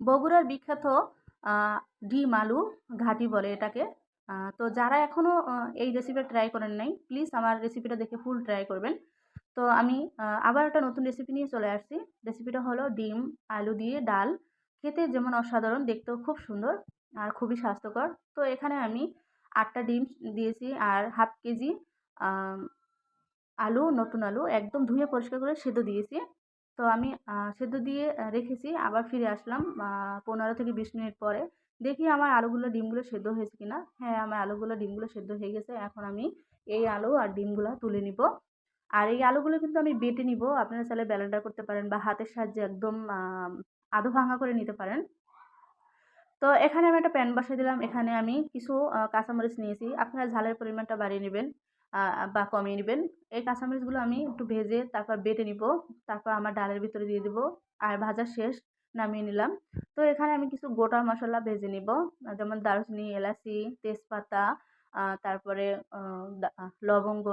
বগুড়ার বিখ্যাত ডিম আলু ঘাটি বলে এটাকে। তো যারা এখনও এই রেসিপিটা ট্রাই করেন নাই প্লিজ আমার রেসিপিটা দেখে ফুল ট্রাই করবেন। তো আমি আবার একটা নতুন রেসিপি নিয়ে চলে আসছি। রেসিপিটা হলো ডিম, আলু দিয়ে ডাল। খেতে যেমন অসাধারণ, দেখতেও খুব সুন্দর আর খুবই স্বাস্থ্যকর। তো এখানে আমি আটটা ডিম দিয়েছি আর হাফ কেজি আলু, নতুন আলু একদম ধুয়ে পরিষ্কার করে সেদ্ধ দিয়েছি। তো আমি সেদ্ধ দিয়ে রেখেছি। আবার ফিরে আসলাম পনেরো থেকে বিশ মিনিট পরে। দেখি আমার আলুগুলো ডিমগুলো সেদ্ধ হয়েছে কি না হ্যাঁ আমার আলুগুলো ডিমগুলো সেদ্ধ হয়ে গেছে। এখন আমি এই আলু আর ডিমগুলো তুলে নিব। আর এই আলুগুলো কিন্তু আমি বেটে নিব। আপনারা চাইলে ব্যালেন্ডার করতে পারেন বা হাতের সাহায্যে একদম আধো ভাঙা করে নিতে পারেন। তো এখানে আমি একটা প্যান বসাই দিলাম। এখানে আমি কিছু কাঁচামরিচ নিয়েছি। আপনারা ঝালের পরিমাণটা বাড়িয়ে নেবেন। বা কমিয়ে নেবেন। এই কাঁচামরিচগুলো আমি একটু ভেজে তারপর বেটে নিব। তারপর আমার ডালের ভিতরে দিয়ে দেবো আর ভাজা শেষ, নামিয়ে নিলাম। তো এখানে আমি কিছু গোটা মশলা ভেজে নিব। যেমন দারুচিনি, এলাচি, তেজপাতা তারপরে লবঙ্গ,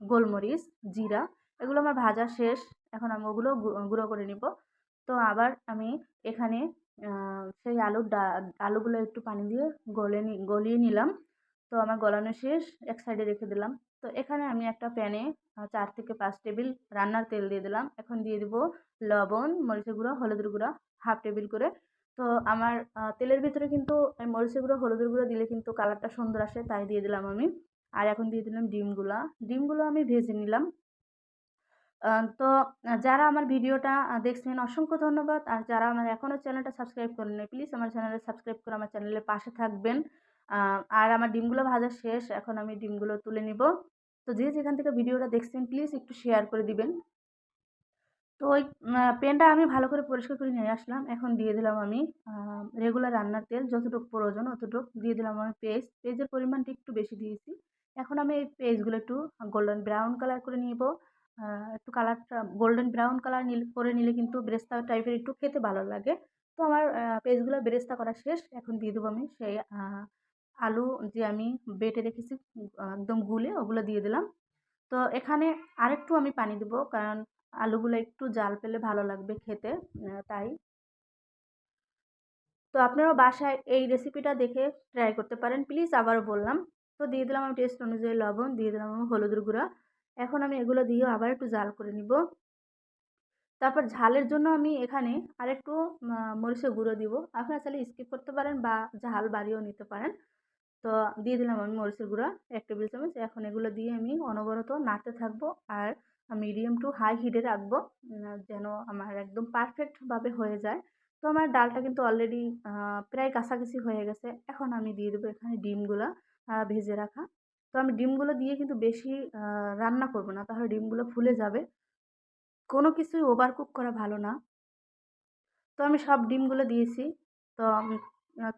গোলমরিচ, জিরা, এগুলো আমার ভাজা শেষ। এখন আমি ওগুলো গুঁড়ো করে নিব। তো আবার আমি এখানে সেই আলুর ডা, আলুগুলো একটু পানি দিয়ে গলে নি, গলিয়ে নিলাম। তো আমার গলানো শেষ, এক সাইডে রেখে দিলাম। তো এখানে আমি একটা প্যানে চার থেকে পাঁচ টেবিল রান্নার তেল দিয়ে দিলাম। এখন দিয়ে দেবো লবণ, মরিচের গুঁড়ো, হলুদের গুঁড়ো, হাফ টেবিল করে। তো আমার তেলের ভিতরে কিন্তু মরিচের গুঁড়ো, হলুদের গুঁড়ো দিলে কিন্তু কালারটা সুন্দর আসে, তাই দিয়ে দিলাম আমি। আর এখন দিয়ে দিলাম ডিমগুলা ডিমগুলো আমি ভেজে নিলাম। তো যারা আমার ভিডিওটা দেখছেন, অসংখ্য ধন্যবাদ। আর যারা আমার এখনও চ্যানেলটা সাবস্ক্রাইব করেন প্লিজ আমার চ্যানেলে সাবস্ক্রাইব করে আমার চ্যানেলের পাশে থাকবেন। আর আমার ডিমগুলো ভাজা শেষ, এখন আমি ডিমগুলো তুলে নিব। তো যে যেখান থেকে ভিডিওটা দেখছেন, প্লিজ একটু শেয়ার করে দিবেন। তো ওই প্যানটা আমি ভালো করে পরিষ্কার করে নিয়ে আসলাম। এখন দিয়ে দিলাম আমি রেগুলার রান্নার তেল, যতটুকু প্রয়োজন অতটুকু। দিয়ে দিলাম আমি পেস্ট পেঁয়াজের পরিমাণটা একটু বেশি দিয়েছি। এখন আমি এই পেস্টগুলো একটু গোল্ডেন ব্রাউন কালার করে নিব। একটু কালারটা গোল্ডেন ব্রাউন কালার নিলে, করে নিলে কিন্তু ব্রেস্তা টাইপের একটু খেতে ভালো লাগে। তো আমার পেস্টগুলো বেরেস্তা করা শেষ, এখন দিয়ে দেবো আমি সেই আলু যে আমি বেটে রেখেছি, একদম গুলে ওগুলো দিয়ে দিলাম। তো এখানে আরেকটু আমি পানি দেবো কারণ আলুগুলো একটু জাল পেলে ভালো লাগবে খেতে তাই। তো আপনারাও বাসায় এই রেসিপিটা দেখে ট্রাই করতে পারেন। প্লিজ আবারও বললাম, তো দিয়ে দিলাম আমি টেস্ট অনুযায়ী লবণ, দিয়ে দিলাম আমি হলুদের গুঁড়া। এখন আমি এগুলো দিয়েও আবার একটু জাল করে নিব। তারপর ঝালের জন্য আমি এখানে আরেকটু মরিচের গুঁড়ো দিব। আপনারা চাইলে স্কিপ করতে পারেন বা ঝাল বাড়িয়েও নিতে পারেন। তো দিয়ে দিলাম আমি মরিচের গুঁড়া, এক টেবিল চামচ। এখন এগুলো দিয়ে আমি অনবরত নাড়তে থাকব আর মিডিয়াম টু হাই হিটে রাখব যেন আমার একদম পারফেক্টভাবে হয়ে যায়। তো আমার ডালটা কিন্তু অলরেডি প্রায় কাছাকাছি হয়ে গেছে। এখন আমি দিয়ে দেবো এখানে ডিমগুলো ভেজে রাখা। তো আমি ডিমগুলো দিয়ে কিন্তু বেশি রান্না করব না, তাহলে ডিমগুলো ফুলে যাবে। কোনো কিছুই ওভার কুক করা ভালো না। তো আমি সব ডিমগুলো দিয়েছি। তো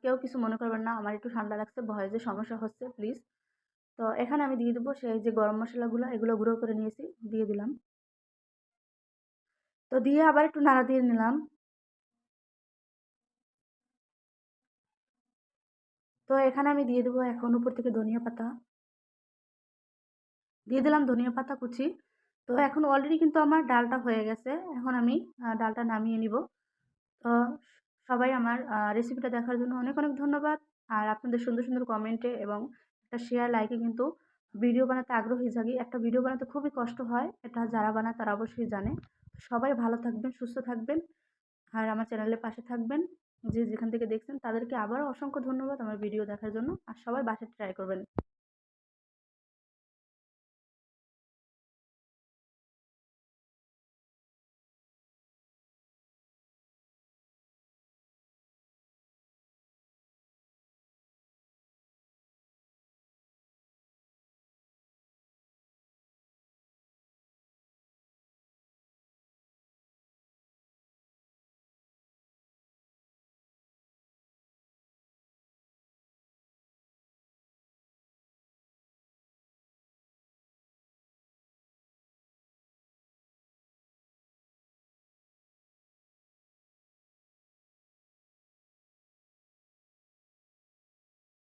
কেউ কিছু মনে করবেন না, আমার একটু ঠান্ডা লাগছে, ভয়ে যে সমস্যা হচ্ছে প্লিজ তো এখানে আমি দিয়ে দেবো সেই যে গরম মশলাগুলো, এগুলো গুঁড়ো করে নিয়েছি, দিয়ে দিলাম। তো দিয়ে আবার একটু নাড়া দিয়ে নিলাম। তো এখানে আমি দিয়ে দেবো এখন উপর থেকে ধনিয়া পাতা। দিয়ে দিলাম ধনিয়া পাতা কুচি। তো এখন অলরেডি কিন্তু আমার ডালটা হয়ে গেছে, এখন আমি ডালটা নামিয়ে নিব। তো সবাই আমার রেসিপিটা দেখার জন্য অনেক অনেক ধন্যবাদ। আর আপনাদের সুন্দর সুন্দর কমেন্টে এবং একটা শেয়ার লাইকে কিন্তু ভিডিও বানাতে আগ্রহী। জাগি, একটা ভিডিও বানাতে খুবই কষ্ট হয়, এটা যারা বানায় তারা অবশ্যই জানে। সবাই ভালো থাকবেন, সুস্থ থাকবেন। আর আমার চ্যানেলের পাশে থাকবেন। যে যেখান থেকে দেখছেন তাদেরকে আবারও অসংখ্য ধন্যবাদ আমার ভিডিও দেখার জন্য। আর সবাই বাসায় ট্রাই করবেন।